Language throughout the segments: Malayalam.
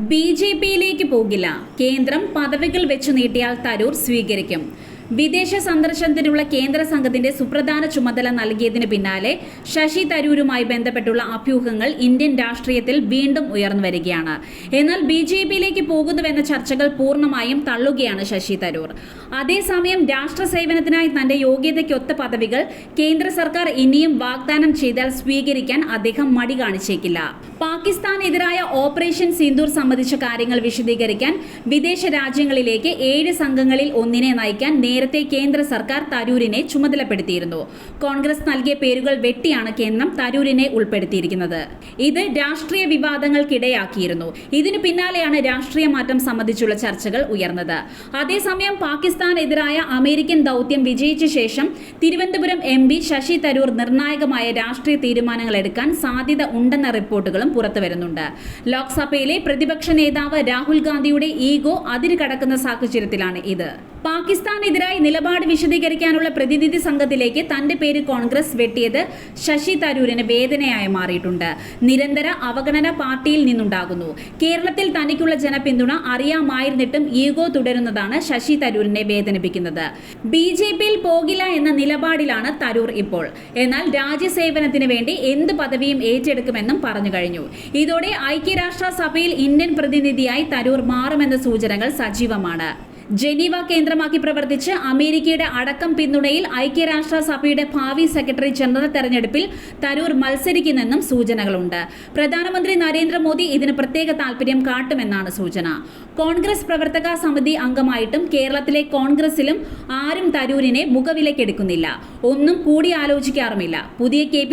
ബി ജെ പിയിലേക്ക് പോകില്ല. കേന്ദ്രം പദവികൾ വെച്ചു നീട്ടിയാൽ തരൂർ സ്വീകരിക്കും. വിദേശ സന്ദർശനത്തിനുള്ള കേന്ദ്ര സംഘത്തിന്റെ സുപ്രധാന ചുമതല നൽകിയതിന് പിന്നാലെ ശശി തരൂരുമായി ബന്ധപ്പെട്ടുള്ള അഭ്യൂഹങ്ങൾ ഇന്ത്യൻ രാഷ്ട്രീയത്തിൽ വീണ്ടും ഉയർന്നു വരികയാണ്. എന്നാൽ ബി ജെ പിയിലേക്ക് പോകുന്നുവെന്ന ചർച്ചകൾ പൂർണമായും തള്ളുകയാണ് ശശി തരൂർ. അതേസമയം രാഷ്ട്ര സേവനത്തിനായി തന്റെ യോഗ്യതയ്ക്കൊത്ത പദവികൾ കേന്ദ്ര സർക്കാർ ഇനിയും വാഗ്ദാനം ചെയ്താൽ സ്വീകരിക്കാൻ അദ്ദേഹം മടി കാണിച്ചേക്കില്ല. പാകിസ്ഥാനെതിരായ ഓപ്പറേഷൻ സിന്ദൂർ സംബന്ധിച്ച കാര്യങ്ങൾ വിശദീകരിക്കാൻ വിദേശ രാജ്യങ്ങളിലേക്ക് ഏഴ് സംഘങ്ങളിൽ ഒന്നിനെ നയിക്കാൻ നേരത്തെ കേന്ദ്ര സർക്കാർ തരൂരിനെ ചുമതലപ്പെടുത്തിയിരുന്നു. കോൺഗ്രസ് നൽകിയ പേരുകൾ വെട്ടിയാണ് കേന്ദ്രം തരൂരിനെ ഉൾപ്പെടുത്തിയിരിക്കുന്നത്. ഇത് രാഷ്ട്രീയ വിവാദങ്ങൾക്കിടയാക്കിയിരുന്നു. ഇതിനു പിന്നാലെയാണ് രാഷ്ട്രീയ മാറ്റം സംബന്ധിച്ചുള്ള ചർച്ചകൾ ഉയർന്നത്. അതേസമയം പാകിസ്ഥാനെതിരായ അമേരിക്കൻ ദൗത്യം വിജയിച്ച ശേഷം തിരുവനന്തപുരം എം പി ശശി തരൂർ നിർണായകമായ രാഷ്ട്രീയ തീരുമാനങ്ങൾ എടുക്കാൻ സാധ്യത ഉണ്ടെന്ന റിപ്പോർട്ടുകളും പുറത്തുവരുന്നുണ്ട് ലോക്സഭയിലെ പ്രതിപക്ഷ നേതാവ് രാഹുൽ ഗാന്ധിയുടെ ഈഗോ അതിരുകടക്കുന്ന സാഹചര്യത്തിലാണ് ഇത്. പാകിസ്ഥാനെതിരായി നിലപാട് വിശദീകരിക്കാനുള്ള പ്രതിനിധി സംഘത്തിലേക്ക് തന്റെ പേര് കോൺഗ്രസ് വെട്ടിയത് ശശി തരൂരിന് വേദനയായി മാറിയിട്ടുണ്ട്. നിരന്തര അവഗണന പാർട്ടിയിൽ നിന്നുണ്ടാകുന്നു. കേരളത്തിൽ തനിക്കുള്ള ജനപിന്തുണ അറിയാമായിരുന്നിട്ടും ഈഗോ തുടരുന്നതാണ് ശശി തരൂരിനെ വേദനിപ്പിക്കുന്നത്. ബി ജെ പിയിൽ പോകില്ല എന്ന നിലപാടിലാണ് തരൂർ ഇപ്പോൾ. എന്നാൽ രാജ്യസേവനത്തിന് വേണ്ടി എന്ത് പദവിയും ഏറ്റെടുക്കുമെന്നും പറഞ്ഞു കഴിഞ്ഞു. ഇതോടെ ഐക്യരാഷ്ട്ര സഭയിൽ ഇന്ത്യൻ പ്രതിനിധിയായി തരൂർ മാറുമെന്ന സൂചനകൾ സജീവമാണ്. ജനീവ കേന്ദ്രമാക്കി പ്രവർത്തിച്ച് അമേരിക്കയുടെ അടക്കം പിന്തുണയിൽ ഐക്യരാഷ്ട്രസഭയുടെ ഭാവി സെക്രട്ടറി ജനറൽ തെരഞ്ഞെടുപ്പിൽ തരൂർ മത്സരിക്കുന്നെന്നും സൂചനകളുണ്ട്. പ്രധാനമന്ത്രി നരേന്ദ്രമോദി ഇതിന് പ്രത്യേക താൽപര്യം കാട്ടുമെന്നാണ് സൂചന. കോൺഗ്രസ് പ്രവർത്തക സമിതി അംഗമായിട്ടും കേരളത്തിലെ കോൺഗ്രസിലും ആരും തരൂരിനെ മുഖവിലക്കെടുക്കുന്നില്ല. ഒന്നും കൂടിയാലോചിക്കാറുമില്ല പുതിയ കെ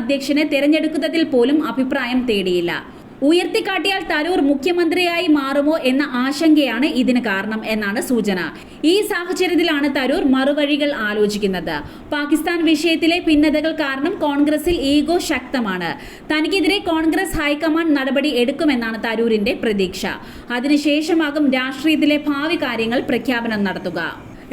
അധ്യക്ഷനെ തെരഞ്ഞെടുക്കുന്നതിൽ പോലും അഭിപ്രായം തേടിയില്ല. ഉയർത്തിക്കാട്ടിയാൽ തരൂർ മുഖ്യമന്ത്രിയായി മാറുമോ എന്ന ആശങ്കയാണ് ഇതിന് കാരണം എന്നാണ് സൂചന. ഈ സാഹചര്യത്തിലാണ് തരൂർ മറുവഴികൾ ആലോചിക്കുന്നത്. പാകിസ്ഥാൻ വിഷയത്തിലെ ഭിന്നതകൾ കാരണം കോൺഗ്രസിൽ ഈഗോ ശക്തമാണ്. തനിക്കെതിരെ കോൺഗ്രസ് ഹൈക്കമാൻഡ് നടപടി എടുക്കുമെന്നാണ് തരൂരിന്റെ പ്രതീക്ഷ. അതിനുശേഷമാകും രാഷ്ട്രീയത്തിലെ ഭാവി കാര്യങ്ങൾ പ്രഖ്യാപനം നടത്തുക.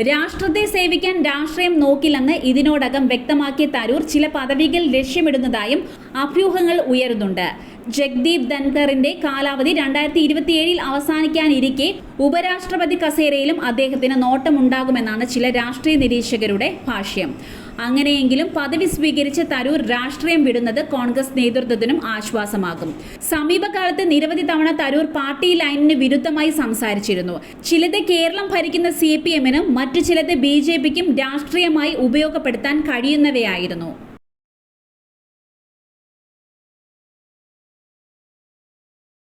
രാഷ്ട്രത്തെ സേവിക്കാൻ രാഷ്ട്രീയം നോക്കില്ലെന്ന് ഇതിനോടകം വ്യക്തമാക്കിയ തരൂർ ചില പദവികൾ ലക്ഷ്യമിടുന്നതായും അഭ്യൂഹങ്ങൾ ഉയരുന്നുണ്ട്. ജഗ്ദീപ് ധൻഖറിന്റെ കാലാവധി രണ്ടായിരത്തി ഇരുപത്തിയേഴിൽ അവസാനിക്കാനിരിക്കെ ഉപരാഷ്ട്രപതി കസേരയിലും അദ്ദേഹത്തിന് നോട്ടമുണ്ടാകുമെന്നാണ് ചില രാഷ്ട്രീയ നിരീക്ഷകരുടെ ഭാഷ്യം. അങ്ങനെയെങ്കിലും പദവി സ്വീകരിച്ച തരൂർ രാഷ്ട്രീയം വിടുന്നത് കോൺഗ്രസ് നേതൃത്വത്തിനും ആശ്വാസമാകും. സമീപകാലത്ത് നിരവധി തവണ തരൂർ പാർട്ടി ലൈനിന് വിരുദ്ധമായി സംസാരിച്ചിരുന്നു. ചിലത് കേരളം ഭരിക്കുന്ന സി പി എമ്മിനും മറ്റു ചിലത് ബി ജെ പിക്കും രാഷ്ട്രീയമായി ഉപയോഗപ്പെടുത്താൻ കഴിയുന്നവയായിരുന്നു.